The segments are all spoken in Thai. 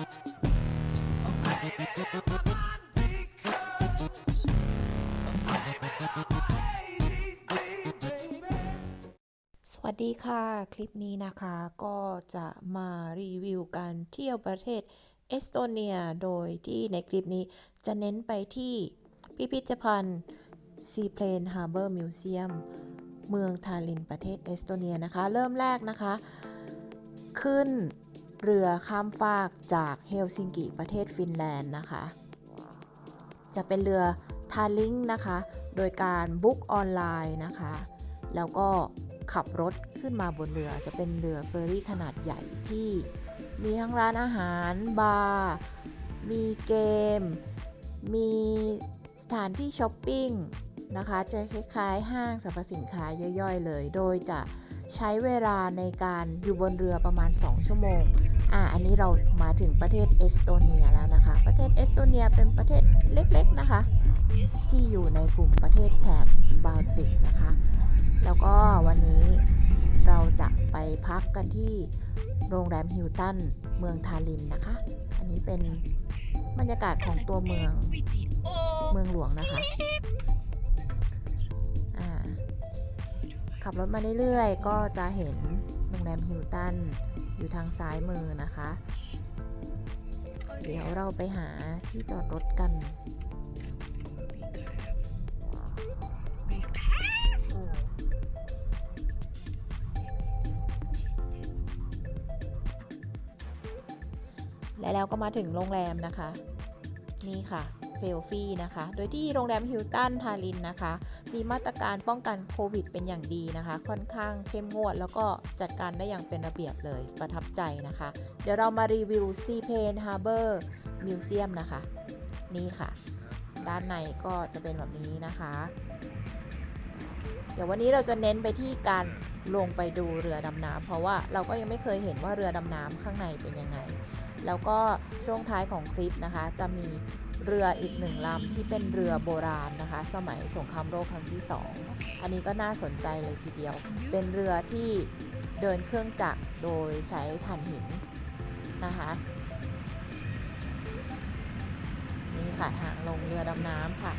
สวัสดีค่ะ คลิปนี้นะคะก็จะมารีวิวการเที่ยวประเทศเอสโตเนีย โดยที่ในคลิปนี้จะเน้นไปที่พิพิธภัณฑ์ซีเพลนฮาร์เบอร์มิวเซียมเมืองทาลินประเทศเอสโตเนียนะคะ เริ่มแรกนะคะ ขึ้น เรือข้ามฟากจากเฮลซิงกิประเทศฟินแลนด์นะคะ จะเป็นเรือทาลิงนะคะ โดยการบุ๊กออนไลน์นะคะ แล้วก็ขับรถขึ้นมาบนเรือจะเป็นเรือเฟอร์รี่ขนาดใหญ่ที่มีทั้งร้านอาหาร บาร์ มีเกม มีสถานที่ช้อปปิ้ง นะคะ จะคล้ายๆ ห้างสรรพสินค้าย่อยๆ เลย โดยจะใช้เวลาในการอยู่บนเรือประมาณ 2 ชั่วโมง อ่า อันนี้เรามาถึงประเทศเอสโตเนียแล้วนะคะ ประเทศเอสโตเนียเป็นประเทศเล็กๆนะคะ ที่อยู่ในกลุ่มประเทศแถบบาลติกนะคะ แล้วก็วันนี้เราจะไปพักกันที่โรงแรมฮิลตันเมืองทาลินนะคะ อันนี้เป็นบรรยากาศของตัวเมืองเมืองหลวงนะคะ ขับรถมาเรื่อยๆ ก็จะเห็นโรงแรมฮิลตันอยู่ทางซ้ายมือนะคะ เดี๋ยวเราไปหาที่จอดรถกันและแล้วก็มาถึงโรงแรมนะคะ นี่ค่ะเซลฟี่นะคะ โดยที่โรงแรมฮิลตันทาลินนะคะ มีมาตรการป้องกันโควิดเป็นอย่างดีนะคะ ค่อนข้างเข้มงวด แล้วก็จัดการได้อย่างเป็นระเบียบเลยประทับใจนะคะ เดี๋ยวเรามารีวิวซีเพนฮาร์เบอร์มิวเซียมนะคะ นี่ค่ะ ด้านในก็จะเป็นแบบนี้นะคะ เดี๋ยววันนี้เราจะเน้นไปที่การลงไปดูเรือดำน้ำเพราะว่าเราก็ยังไม่เคยเห็นว่าเรือดำน้ำข้างในเป็นยังไง แล้วก็ช่วงท้ายของคลิปนะคะ จะมีเรืออีกหนึ่งลำที่เป็นเรือโบราณนะคะ สมัยสงครามโลกครั้งที่ 2 อันนี้ก็น่าสนใจเลยทีเดียว เป็นเรือที่เดินเครื่องจักรโดยใช้ถ่านหินนะคะนี่ค่ะทางลงเรือดำน้ำค่ะ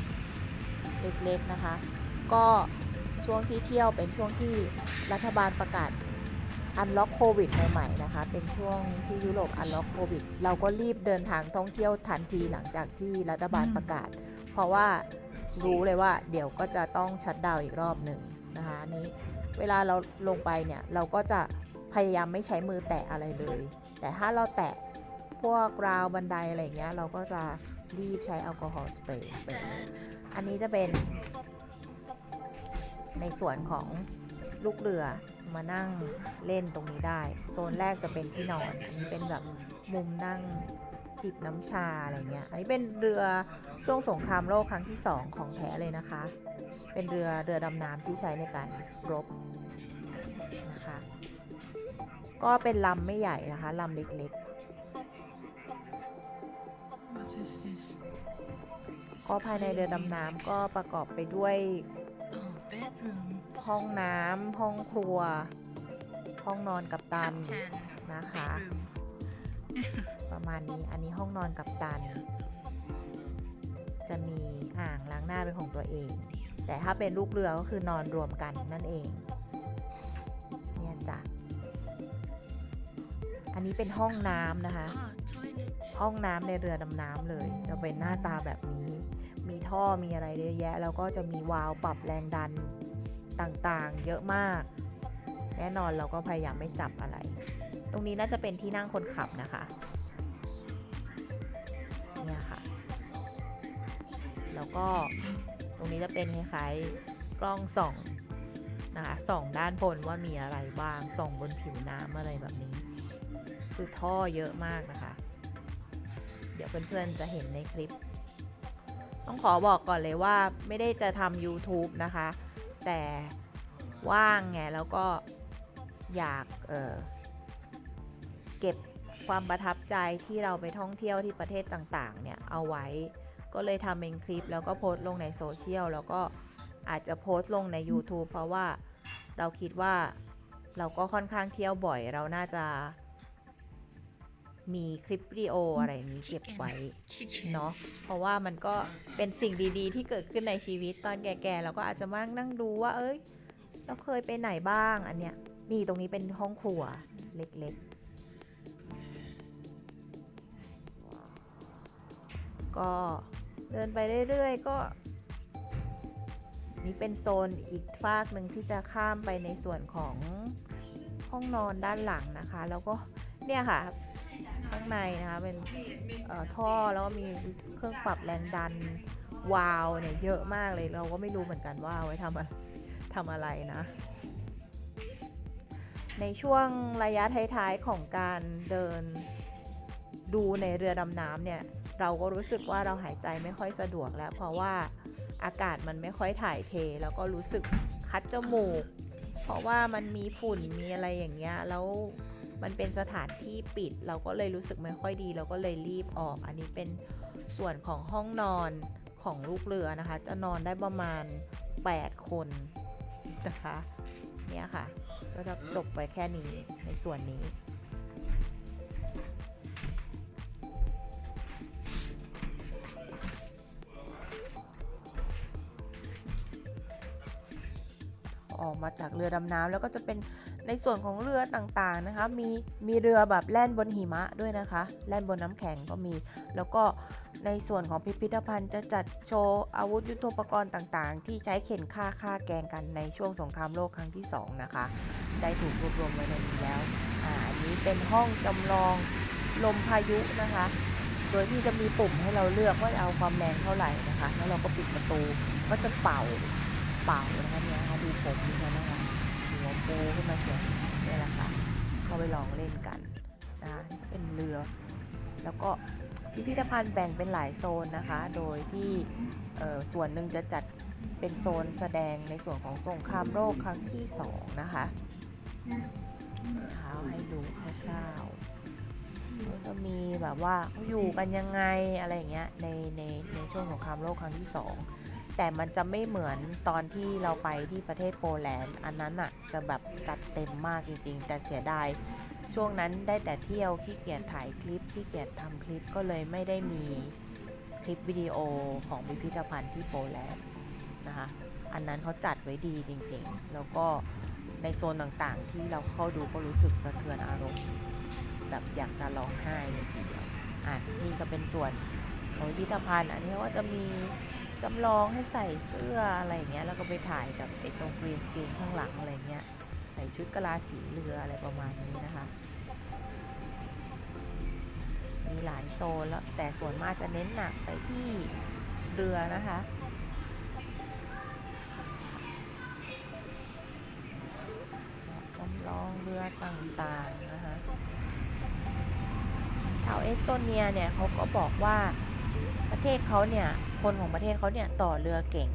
เล็กๆนะคะ ก็ช่วงที่เที่ยวเป็นช่วงที่รัฐบาลประกาศ อันล็อกโควิดใหม่ๆนะคะ เป็นช่วงที่ยุโรปอันล็อกโควิด เราก็รีบเดินทางท่องเที่ยวทันทีหลังจากที่รัฐบาลประกาศ เพราะว่ารู้เลยว่าเดี๋ยวก็จะต้องชัดดาวอีกรอบหนึ่งนะคะนี้เวลาเราลงไปเนี่ยเราก็จะพยายามไม่ใช้มือแตะอะไรเลย แต่ถ้าเราแตะพวกราวบันไดอะไรเงี้ยเราก็จะรีบใช้แอลกอฮอล์สเปรย์สเปรย์เลยอันนี้จะเป็นในส่วนของลูกเรือ มานั่งเล่นตรงนี้ได้ โซนแรกจะเป็นที่นอน อันนี้เป็นแบบมุมนั่งจิบน้ำชาอะไรเงี้ย อันนี้เป็นเรือช่วงสงครามโลกครั้งที่2ของแท้เลยนะคะ เป็นเรือเรือดำน้ำที่ใช้ในการรบนะคะ ก็เป็นลำไม่ใหญ่นะคะลำเล็ก What is this? ๆก็ภายในเรือดำน้ำก็ประกอบไปด้วย Oh, bedroom. ห้องน้ำห้องครัว ห้องนอนกับตัน Captain. นะคะ Bedroom. ประมาณนี้อันนี้ห้องนอนกับตัน จะมีอ่างล้างหน้าเป็นของตัวเอง แต่ถ้าเป็นลูกเรือก็คือนอนรวมกันนั่นเองเนี่ยจ้ะอันนี้เป็นห้องน้ำนะคะ Ah, toilet. ห้องน้ำในเรือดำน้ำเลย จะเป็นหน้าตาแบบนี้ มีท่อมีอะไรเยอะแยะ แล้วก็จะมีวาล์วปรับแรงดัน ต่างๆ เยอะมาก แน่นอนเราก็พยายามไม่จับอะไร ตรงนี้น่าจะเป็นที่นั่งคนขับนะคะเนี่ยค่ะ แล้วก็ตรงนี้จะเป็นคล้ายๆกล้องส่องนะคะส่องด้านบนว่ามีอะไรบ้างส่องบนผิวน้ำอะไรแบบนี้ คือท่อเยอะมากนะคะ เดี๋ยวเพื่อนๆจะเห็นในคลิป ต้องขอบอกก่อนเลยว่าไม่ได้จะทำ YouTube นะคะ แต่ว่างไงแล้วก็อยากเเก็บความประทับใจที่เราไปท่องเที่ยวที่ประเทศต่างๆเนี่ยเอาไว้ก็เลยทำเป็นคลิปแล้วก็โพสต์ลงในโซเชียลแล้วก็อาจจะโพสต์ลงใน YouTube เพราะว่าเราคิดว่าเราก็ค่อนข้างเที่ยวบ่อย เราน่าจะ มีคลิปวิดีโออะไรอย่างนี้เก็บไว้ Chicken. เนาะเพราะว่ามันก็เป็นสิ่งดีๆ ที่เกิดขึ้นในชีวิตตอนแก่ๆเราก็อาจจะมานั่งดูว่า เอ้ย เราเคยไปไหนบ้างอันเนี้ยนี่ตรงนี้เป็นห้องครัวเล็กๆ ก็เดินไปเรื่อยๆ ก็ นี่เป็นโซนอีกฟากหนึ่งที่จะข้ามไปในส่วนของห้องนอนด้านหลังนะคะ แล้วก็เนี่ยค่ะ ข้างในนะคะเป็นท่อแล้วก็มีเครื่องปรับแรงดันวาล์วเนี่ยเยอะมากเลยเราก็ไม่รู้เหมือนกันว่าเอาไว้ทำอะไรทำอะไรนะ ในช่วงระยะท้ายๆของการเดินดูในเรือดำน้ำเนี่ยเราก็รู้สึกว่าเราหายใจไม่ค่อยสะดวกแล้ว เพราะว่าอากาศมันไม่ค่อยถ่ายเท แล้วก็รู้สึกคัดจมูก เพราะว่ามันมีฝุ่นมีอะไรอย่างเงี้ยแล้ว มันเป็นสถานที่ปิด เราก็เลยรู้สึกไม่ค่อยดี เราก็เลยรีบออก อันนี้เป็นส่วนของห้องนอนของลูกเรือนะคะ จะนอนได้ประมาณ 8 คนนะคะเนี่ยค่ะ ก็จะจบไปแค่นี้ในส่วนนี้ออกมาจากเรือดำน้ำแล้วก็จะเป็น ในส่วนของเรือต่างๆนะคะ มีมีเรือแบบแล่นบนหิมะด้วยนะคะ แล่นบนน้ำแข็งก็มี แล้วก็ในส่วนของพิพิธภัณฑ์จะจัดโชว์อาวุธยุทโธปกรณ์ต่างๆ ที่ใช้เข็นฆ่าฆ่าแกงกันในช่วงสงครามโลกครั้งที่ 2 นะคะ ได้ถูกรวบรวมไว้ในนี้แล้วอ่าอันนี้เป็นห้องจำลองลมพายุนะคะ โดยที่จะมีปุ่มให้เราเลือกว่าจะเอาความแรงเท่าไหร่นะคะ แล้วเราก็ปิดประตูก็จะเป่าเป่านะคะเนี่ยนะคะดูผมนี่นะนะคะ ฟูขึ้นมาเชียวเนี่ยแหละค่ะ เข้าไปลองเล่นกันนะเป็นเรือ แล้วก็พิพิธภัณฑ์แบ่งเป็นหลายโซนนะคะ โดยที่ส่วนหนึ่งจะจัดเป็นโซนแสดงในส่วนของสงครามโลกครั้งที่สองนะคะเท้าให้ดูคร่าวๆก็จะมีแบบว่าเขาอยู่กันยังไงอะไรอย่างเงี้ยในในในช่วงสงครามโลกครั้งที่สอง แต่มันจะไม่เหมือนตอนที่เราไปที่ประเทศโปแลนด์ อันนั้นอะจะแบบจัดเต็มมากจริงๆ แต่เสียดายช่วงนั้นได้แต่เที่ยวขี้เกียจถ่ายคลิปขี้เกียจทำคลิปก็เลยไม่ได้มีคลิปวิดีโอของพิพิธภัณฑ์ที่โปแลนด์นะคะอันนั้นเขาจัดไว้ดีจริงๆ แล้วก็ในโซนต่างๆ ที่เราเข้าดูก็รู้สึกสะเทือนอารมณ์ แบบอยากจะร้องไห้เลยทีเดียวอะนี่ก็เป็นส่วนของพิพิธภัณฑ์ อันนี้ก็จะมี จำลองให้ใส่เสื้ออะไรอย่างเงี้ยแล้วก็ไปถ่ายกับไอ้ตรงกรีนสกรีนข้างหลังอะไรเงี้ยใส่ชุดกะลาสีเรืออะไรประมาณนี้นะคะ มีหลายโซนแล้วแต่ส่วนมากจะเน้นหนักไปที่เรือนะคะจำลองเรือต่างๆนะคะชาวเอสโตเนียเนี่ยเขาก็บอกว่า ประเทศเขาเนี่ยคนของประเทศเขาเนี่ยต่อเรือเก่ง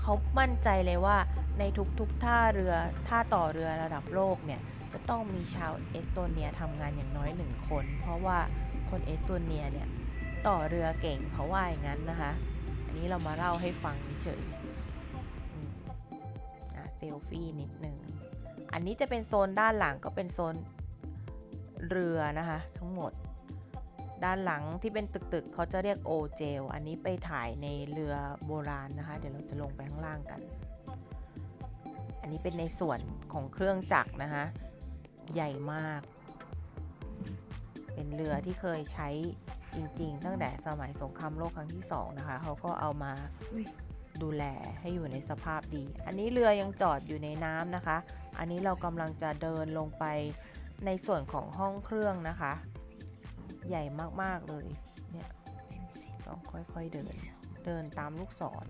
เขามั่นใจเลยว่าในทุกๆท่าเรือท่าต่อเรือระดับโลกเนี่ยจะต้องมีชาวเอสโตเนียทำงานอย่างน้อยหนึ่งคน เพราะว่าคนเอสโตเนียเนี่ยต่อเรือเก่งเขาว่าอย่างนั้นนะคะ อันนี้เรามาเล่าให้ฟังเฉยๆเซลฟี่นิดหนึ่งอันนี้จะเป็นโซนด้านหลังก็เป็นโซนเรือนะคะทั้งหมด ด้านหลังที่เป็นตึกๆ เขาจะเรียกโอเจล อันนี้ไปถ่ายในเรือโบราณนะคะ เดี๋ยวเราจะลงไปข้างล่างกัน อันนี้เป็นในส่วนของเครื่องจักรนะคะ ใหญ่มาก เป็นเรือที่เคยใช้จริงๆ ตั้งแต่สมัยสงครามโลกครั้งที่สองนะคะ เขาก็เอามาดูแลให้อยู่ในสภาพดี อันนี้เรือยังจอดอยู่ในน้ำนะคะ อันนี้เรากำลังจะเดินลงไปในส่วนของห้องเครื่องนะคะ ใหญ่มากๆเลย เนี่ยต้องค่อยๆเดิน เดินตามลูกศร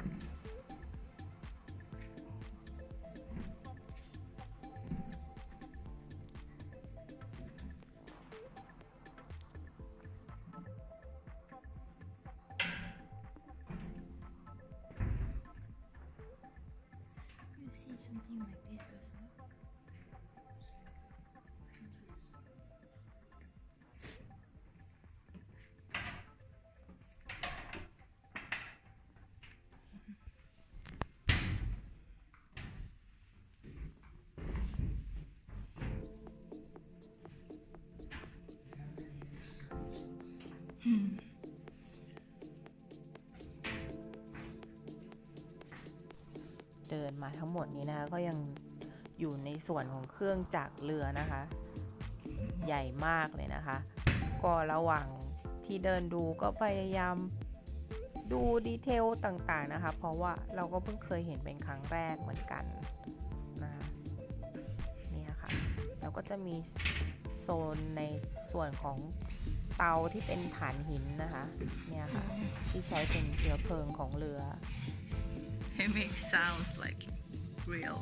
เดินมาทั้งหมดนี้นะคะ ก็ยังอยู่ในส่วนของเครื่องจักรเรือนะคะ ใหญ่มากเลยนะคะ ก็ระหว่างที่เดินดูก็พยายามดูดีเทลต่างๆนะคะ เพราะว่าเราก็เพิ่งเคยเห็นเป็นครั้งแรกเหมือนกันนะคะเนี่ยค่ะ แล้วก็จะมีโซนในส่วนของ เตาที่เป็นฐานหินนะคะ เนี่ยค่ะ ที่ใช้เป็นเชื้อเพลิงของเรือ It makes sounds like real.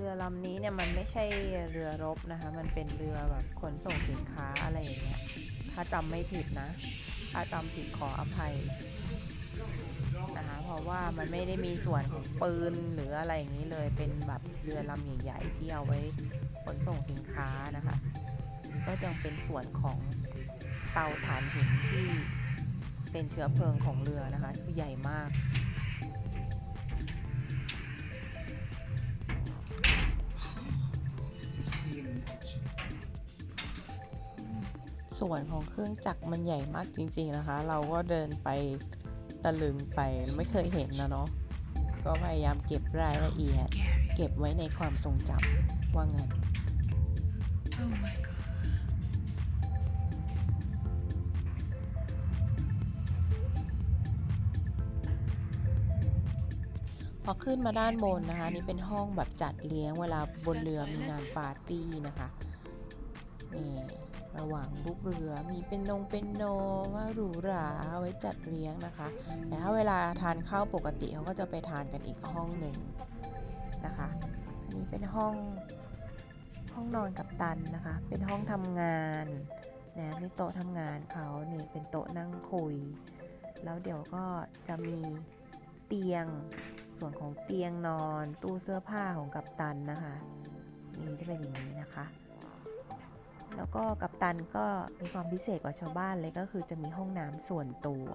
รือลำนี้เนี่ยมันไม่ใช่เรือรบนะคะ มันเป็นเรือแบบขนส่งสินค้าอะไรอย่างเงี้ย ถ้าจำไม่ผิดนะ ถ้าจำผิดขออภัยนะคะ เพราะว่ามันไม่ได้มีส่วนของปืนหรืออะไรอย่างนี้เลย เป็นแบบเรือลำใหญ่ๆที่เอาไว้ขนส่งสินค้านะคะ ก็ยังเป็นส่วนของเตาถ่านหินที่เป็นเชื้อเพลิงของเรือนะคะคือใหญ่มาก ส่วนของเครื่องจักรมันใหญ่มากจริง ๆนะคะ เราก็เดินไปตะลึงไปไม่เคยเห็นนะเนาะก็พยายามเก็บรายละเอียด เก็บไว้ในความทรงจำว่างั้น Oh พอขึ้นมาด้านบนนะคะ นี่เป็นห้องแบบจัดเลี้ยงเวลาบนเรือมีงานปาร์ตี้นะคะนี่ ระหว่างลูกเรือมีเป็นนงเป็นโนว่าหรูหราไว้จัดเลี้ยงนะคะ แต่ถ้าเวลาทานข้าวปกติเขาก็จะไปทานกันอีกห้องหนึ่งนะคะ อันนี้เป็นห้องห้องนอนกับตันนะคะ เป็นห้องทำงานนะนี่โต๊ะทำงานเขานี่เป็นโต๊ะนั่งคุย แล้วเดี๋ยวก็จะมีเตียงส่วนของเตียงนอนตู้เสื้อผ้าของกัปตันนะคะ นี่จะเป็นอย่างนี้นะคะ แล้วก็กัปตันก็มีความพิเศษกว่าชาวบ้านเลยก็คือจะมีห้องน้ำส่วนตัว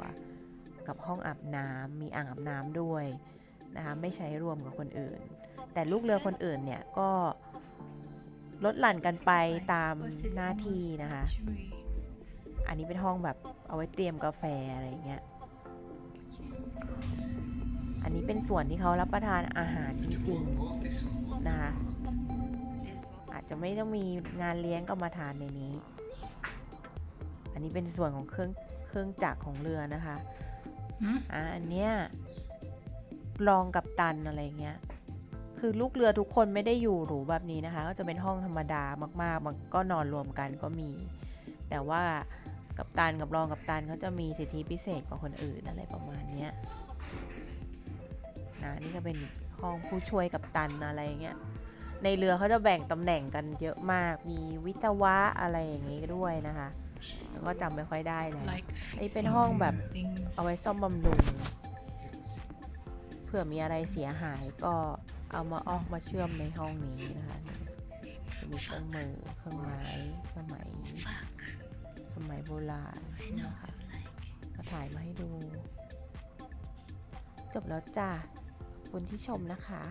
กับห้องอาบน้ำมีอ่างอาบน้ำด้วยนะคะไม่ใช้รวมกับคนอื่น แต่ลูกเรือคนอื่นเนี่ยก็ลดหลั่นกันไปตามหน้าที่นะคะ อันนี้เป็นห้องแบบเอาไว้เตรียมกาแฟอะไรอย่างเงี้ย อันนี้เป็นส่วนที่เขารับประทานอาหารจริงๆนะคะ จจะไม่ต้องมีงานเลี้ยงก็มาทานในนี้ อันนี้เป็นส่วนของเครื่องเครื่องจักรของเรือนะคะหืมอะอันเนี้ยรองกับตันอะไรเงี้ย คือลูกเรือทุกคนไม่ได้อยู่หรูแบบนี้นะคะ ก็จะเป็นห้องธรรมดามากๆมันก็นอนรวมกันก็มี แต่ว่ากับตันกับรองกับตันเขาจะมีสิทธิพิเศษกว่าคนอื่นอะไรประมาณเนี้ยนะนี่ก็เป็นห้องผู้ช่วยกับตันอะไรเงี้ย ในเรือเขาจะแบ่งตำแหน่งกันเยอะมาก มีวิศวะอะไรอย่างงี้ด้วยนะคะแล้วก็จำไม่ค่อยได้แล้ว Like อันนี้เป็นห้องแบบ things. เอาไว้ซ่อมบำรุง เผื่อมีอะไรเสียหายก็เอามาออกมาเชื่อมในห้องนี้นะคะ จะมีเครื่องมือเครื่องไม้สมัย Fuck. สมัยโบราณ I know นะคะ you like. ก็ถ่ายมาให้ดู จบแล้วจ้าขอบคุณที่ชมนะคะ